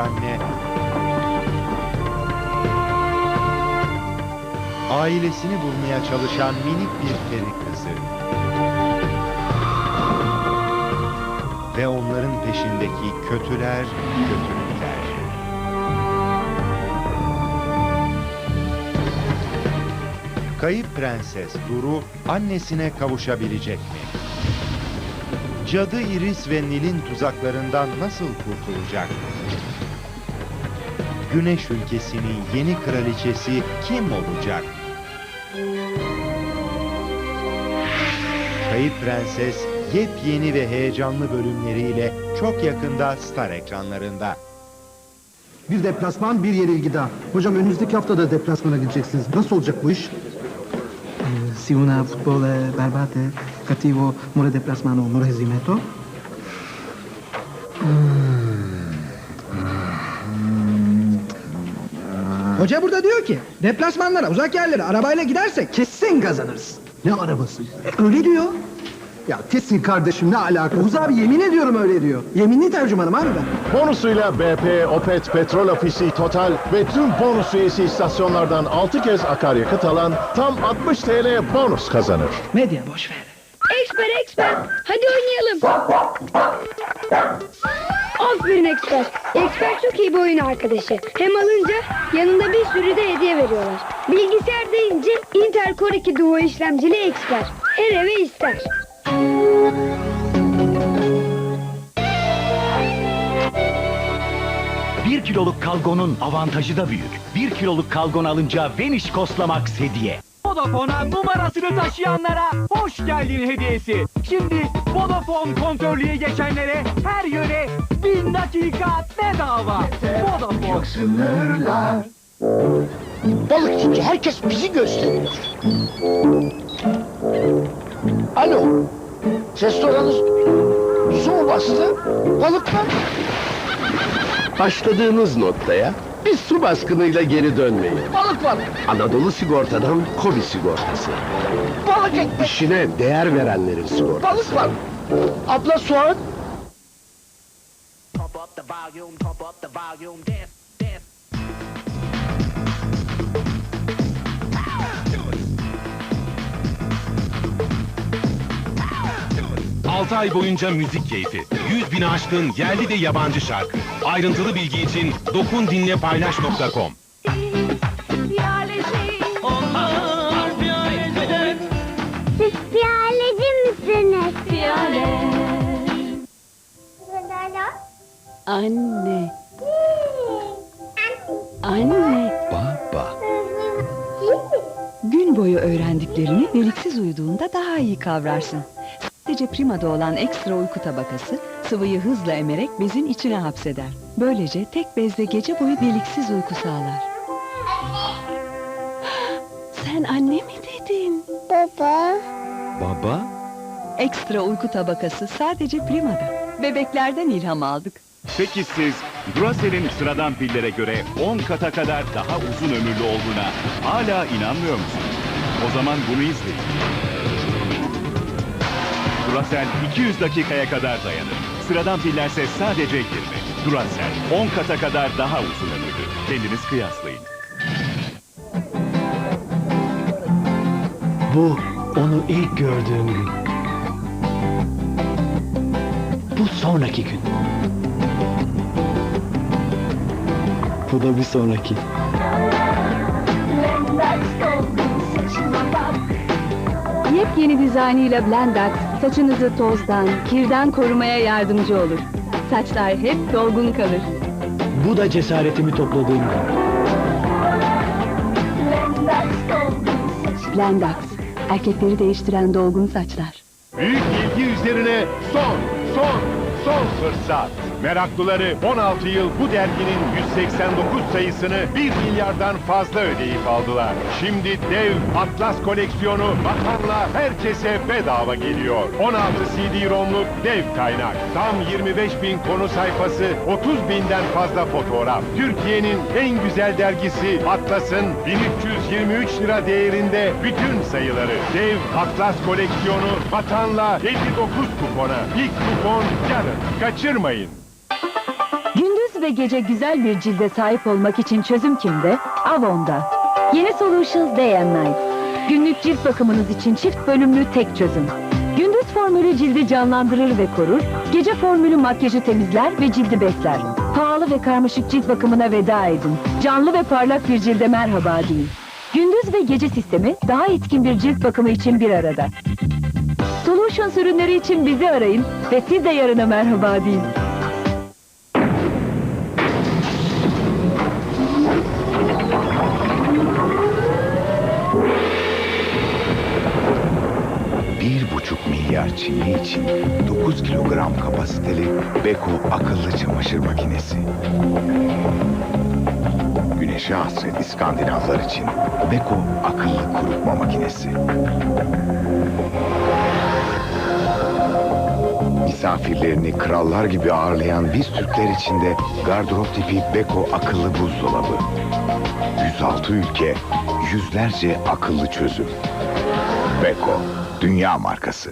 anne. Ailesini bulmaya çalışan minik bir peri kızı. Ve onların peşindeki kötüler, kötülükler. Kayıp prenses Duru annesine kavuşabilecek mi? Cadı Iris ve Nil'in tuzaklarından nasıl kurtulacak? Güneş ülkesinin yeni kraliçesi kim olacak? Kayıp Prenses yepyeni ve heyecanlı bölümleriyle çok yakında Star ekranlarında. Bir deplasman, bir yenilgi daha. Hocam önümüzdeki hafta da deplasmana gideceksiniz. Nasıl olacak bu iş? Si una football eh, barbate cattivo muore deplasmano muore hezimeto. Hoca burada diyor ki deplasmanlara uzak yerlere arabayla gidersek kesin kazanırız. Ne arabası? E, öyle diyor. Ya kesin kardeşim ne alaka? Oğuz abi yemin ediyorum öyle diyor. Yeminli tercümanım abi ben. Bonusuyla BP, Opet, Petrol Ofisi, Total ve tüm bonus üyesi istasyonlardan 6 kez akaryakıt alan tam 60 TL bonus kazanır. Medya boş ver. Eksper eksper. Hadi oynayalım. Aferin eksper. Eksper çok iyi bir oyun arkadaşı. Hem alınca yanında bir sürü de hediye veriyorlar. Bilgisayar deyince Intel Core 2 Duo işlemcili eksper. Her eve ister. Bir kiloluk kalgonun avantajı da büyük. Bir kiloluk kalgon alınca Vanish Koslamax hediye. Vodafone'a numarasını taşıyanlara hoş geldin hediyesi. Şimdi Vodafone kontörlüğe geçenlere her yöre bin dakika bedava. Vodafone. Balıkçı herkes bizi gösteriyor. Alo. Ses soranız su mu bastı? Balıklar. Başladığınız noktaya bir su baskınıyla geri dönmeyin. Balık var. Anadolu Sigorta'dan Kobi Sigortası. Balık ekmek. İşine değer verenlerin sigortası. Balık var. Abla soğan. Altı ay boyunca müzik keyfi. 100 bin aşkın yerli de yabancı şarkı. Ayrıntılı bilgi için dokundinlepaylaş.com Siz piyaleci misiniz? Piyale. Anne. Anne. Baba. Gün boyu öğrendiklerini deliksiz uyuduğunda daha iyi kavrarsın. Sadece primada olan ekstra uyku tabakası sıvıyı hızla emerek bezin içine hapseder. Böylece tek bezde gece boyu deliksiz uyku sağlar. Sen anne mi dedin? Baba. Baba? Ekstra uyku tabakası sadece primada. Bebeklerden ilham aldık. Peki siz Duracell'in sıradan pillere göre 10 kata kadar daha uzun ömürlü olduğuna hala inanmıyor musunuz? O zaman bunu izleyin. Duracell 200 dakikaya kadar dayanır. Sıradan pillerse sadece 20. Duracell 10 kata kadar daha uzun ömürlü. Kendiniz kıyaslayın. Bu onu ilk gördüğüm gün. Bu sonraki gün. Bu da bir sonraki. Yepyeni dizaynıyla Blendax saçınızı tozdan, kirden korumaya yardımcı olur. Saçlar hep dolgun kalır. Bu da cesaretimi topladığım gün. Blendax, erkekleri değiştiren dolgun saçlar. Büyük ilgi üzerine son, son, son fırsat. Meraklıları 16 yıl bu derginin 189 sayısını 1 milyardan fazla ödeyip aldılar. Şimdi dev Atlas koleksiyonu vatanla herkese bedava geliyor. 16 CD-ROM'luk dev kaynak. Tam 25 bin konu sayfası, 30 binden fazla fotoğraf. Türkiye'nin en güzel dergisi Atlas'ın 1323 lira değerinde bütün sayıları. Dev Atlas koleksiyonu vatanla 59 kupona. İlk kupon yarın. Kaçırmayın. Ve gece güzel bir cilde sahip olmak için çözüm kimde? Avon'da. Yeni Solutions Day and Night. Günlük cilt bakımınız için çift bölümlü tek çözüm. Gündüz formülü cildi canlandırır ve korur. Gece formülü makyajı temizler ve cildi besler. Pahalı ve karmaşık cilt bakımına veda edin. Canlı ve parlak bir cilde merhaba deyin. Gündüz ve gece sistemi daha etkin bir cilt bakımı için bir arada. Solutions ürünleri için bizi arayın ve siz de yarına merhaba deyin. Çinli için 9 kilogram kapasiteli Beko akıllı çamaşır makinesi. Güneşe hasret İskandinavlar için Beko akıllı kurutma makinesi. Misafirlerini krallar gibi ağırlayan biz Türkler için de gardırop tipi Beko akıllı buzdolabı. 106 ülke, yüzlerce akıllı çözüm. Beko, dünya markası.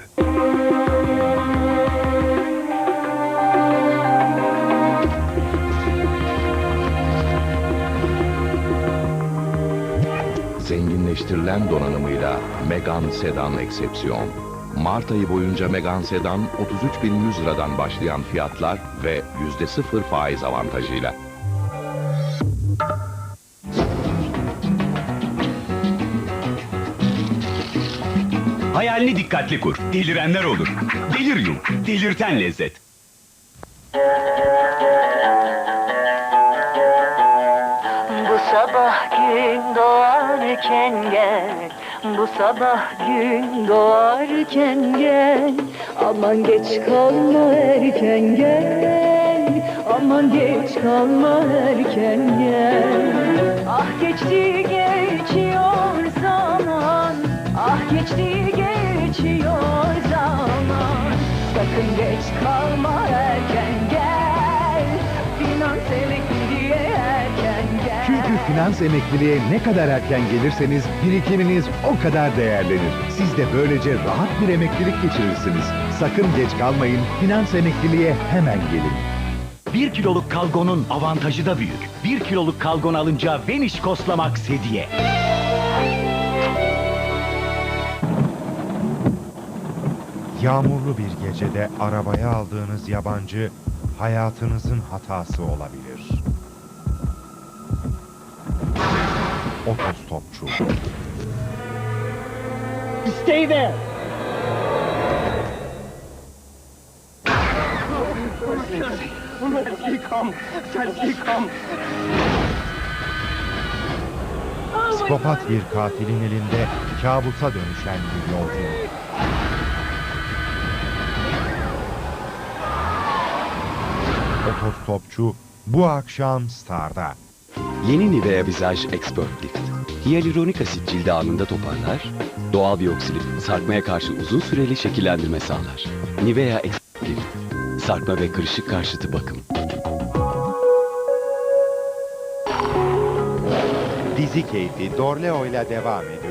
Zenginleştirilen donanımıyla Megane Sedan Eksepsiyon. Mart ayı boyunca Megane Sedan 33.100 liradan başlayan fiyatlar ve %0 faiz avantajıyla. Hayalini dikkatli kur. Delirenler olur. Delir yu. Delirten lezzet. Bu sabah gün doğarken gel Bu sabah gün doğarken gel Aman geç kalma erken gel Aman geç kalma erken gel Ah geçti geçiyor zaman Ah geçti geçiyor zaman Sakın geç kalma erken gel Finans emekliye erken gel Çünkü finans emekliliğe ne kadar erken gelirseniz birikiminiz o kadar değerlenir. Siz de böylece rahat bir emeklilik geçirirsiniz. Sakın geç kalmayın, finans emekliliğe hemen gelin. 1 kiloluk kalgonun avantajı da büyük. 1 kiloluk kalgon alınca Vanish Koslamax hediye. Yağmurlu bir gecede arabaya aldığınız yabancı hayatınızın hatası olabilir. Otostopçu. Stay there. Psikopat bir katilin elinde kabusa dönüşen bir yolcu. Otostopçu bu akşam Star'da. Yeni Nivea Visage Expert Lift. Hyaluronik asit cildi anında toparlar, doğal bir oksilit sarkmaya karşı uzun süreli şekillendirme sağlar. Nivea Expert Lift. Sarkma ve kırışık karşıtı bakım. Dizi keyfi Dorleo ile devam ediyor.